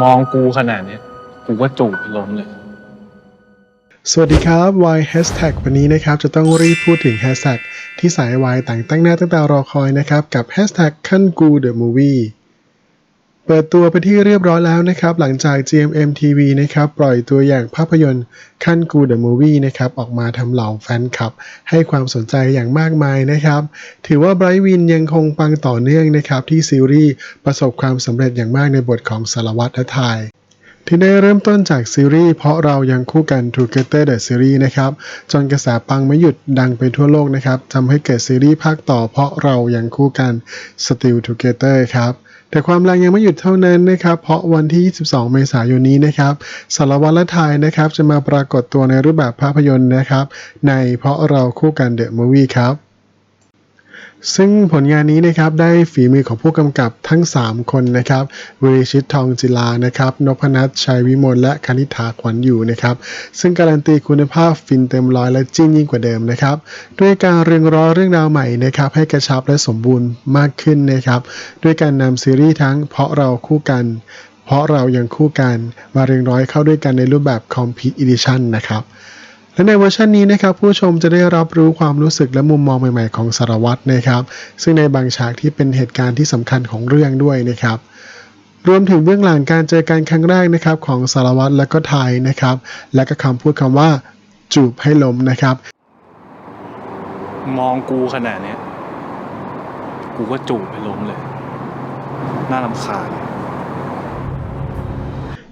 มองกูขนาดเนี้ยกูก็จูบไปล้มเลย สวัสดีครับ Y Hashtag วันนี้นะครับ จะต้องรีบพูดถึง Hashtag ที่สายวายต่างตั้งหน้าตั้งตารอคอยนะครับ กับ Hashtag ขั้นกู The Movie เปิดตัวไปที่เรียบร้อยแล้วนะครับ หลังจาก GMM TV นะครับ ปล่อยตัวอย่างภาพยนตร์ขั้นกู The Movie นะครับ ออกมาทำเหล่าแฟนคลับ ให้ความสนใจอย่างมากมายนะครับ ถือว่าไบรท์วินยังคงปังต่อเนื่องนะครับ ที่ซีรีส์ประสบความสำเร็จอย่างมากในบทของสารวัตรและทายที่ได้เริ่มต้นจากซีรีส์เพราะเรายังคู่กัน Together the Series นะครับ จนกระแสปังไม่หยุดดังไปทั่วโลกนะครับทำให้เกิดซีรีส์ภาคต่อเพราะเรายังคู่กัน Still Together ครับ แต่ความแรงยังไม่หยุดเท่านั้นนะครับ เพราะวันที่ 22 เมษายนนี้นะครับสารวัตรไทยนะครับ จะมาปรากฏตัวในรูปแบบภาพยนตร์นะครับ ในเพราะเราคู่กันเดอะมูวี่ครับ ซึ่งผลงานนี้นะครับได้ฝีมือของผู้กำกับทั้ง 3 คนนะครับวิริชิตทองจิลานะครับนพนัทชัยวิมลและคณิ t าขวัญอยู่นะครับ ซึ่งการันตีคุณภาพฟินเต็มร้อยและจิ้นยิ่งกว่าเดิมนะครับ ด้วยการเรียงร้อยเรื่องราวใหม่นะครับให้กระชับและสมบูรณ์มากขึ้นนะครับ ด้วยการนำซีรีส์ทั้งเพราะเราคู่กัน เพราะเรายังคู่กันมาเรียงร้อยเข้าด้วยกันในรูปแบบ Complete Edition นะครับ และในเวอร์ชันนี้นะครับผู้ชมจะได้รับรู้ความรู้สึกและมุมมองใหม่ ๆ ของสารวัตรนะครับ ซึ่งในบางฉากที่เป็นเหตุการณ์ที่สำคัญของเรื่องด้วยนะครับรวมถึงเบื้องหลังการเจอกันครั้งแรกนะครับของสารวัตรและก็ไทยนะครับ และก็คำพูดคำว่าจูบให้ล้มนะครับ มองกูขนาดเนี้ย กูก็จูบไปล้มเลย น่ารำคาญ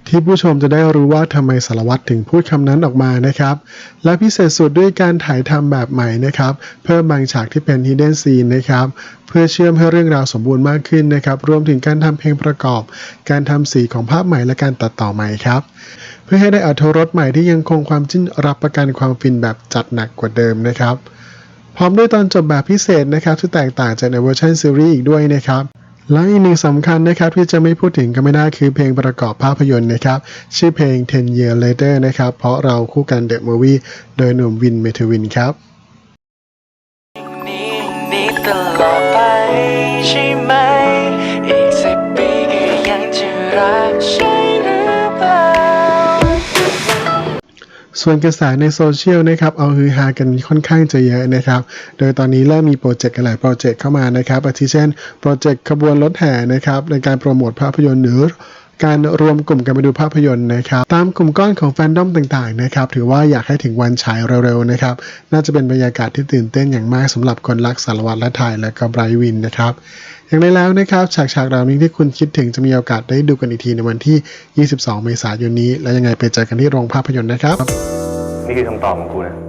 ที่ผู้ชมจะได้รู้ว่าทำไมสารวัตรถึงพูดคำนั้นออกมานะครับ และพิเศษสุดด้วยการถ่ายทำแบบใหม่นะครับ เพิ่มบางฉากที่เป็น hidden scene นะครับ เพื่อเชื่อมให้เรื่องราวสมบูรณ์มากขึ้นนะครับ รวมถึงการทำเพลงประกอบ การทำสีของภาพใหม่และการตัดต่อใหม่ครับ เพื่อให้ได้อรรถรสใหม่ที่ยังคงความจิ้นรับประกันความฟินแบบจัดหนักกว่าเดิมนะครับ พร้อมด้วยตอนจบแบบพิเศษนะครับที่แตกต่างจากในเวอร์ชันซีรีส์อีกด้วยนะครับ และอีกหนึ่งสำคัญนะครับที่จะไม่พูดถึงก็ไม่ได้คือเพลงประกอบภาพยนตร์นะครับชื่อเพลง 10 Year Later นะครับ เพราะเราคู่กัน The Movie โดยหนุ่มวินเมทวินครับนี้อย่างนี้ตลอดไปใช่ไหม ส่วนกระแสในโซเชียลนะครับเอาฮือฮากันค่อนข้างจะเยอะนะครับ โดยตอนนี้เริ่มมีโปรเจกต์หลายโปรเจกต์เข้ามานะครับอาทิเช่นโปรเจกต์ขบวนรถแห่นะครับในการโปรโมทภาพยนตร์หรือ การรวมกลุ่มกันไปดูภาพยนตร์นะครับตามกลุ่มก้อนของแฟนดอมต่างๆนะครับถือว่าอยากให้ถึงวันฉายเร็วๆนะครับน่าจะเป็นบรรยากาศที่ตื่นเต้นอย่างมากสำหรับคนรักสารวัตรและถ่ายและก็ไบรวินนะครับอย่างไรแล้วนะครับฉากฉากเหล่านี้ที่คุณคิดถึงจะมีโอกาสได้ดูกันอีกทีในวันที่ 22 เมษายนนี้ และยังไงไปเจอกันที่โรงภาพยนตร์นะครับ นี่คือคำตอบของกูนะ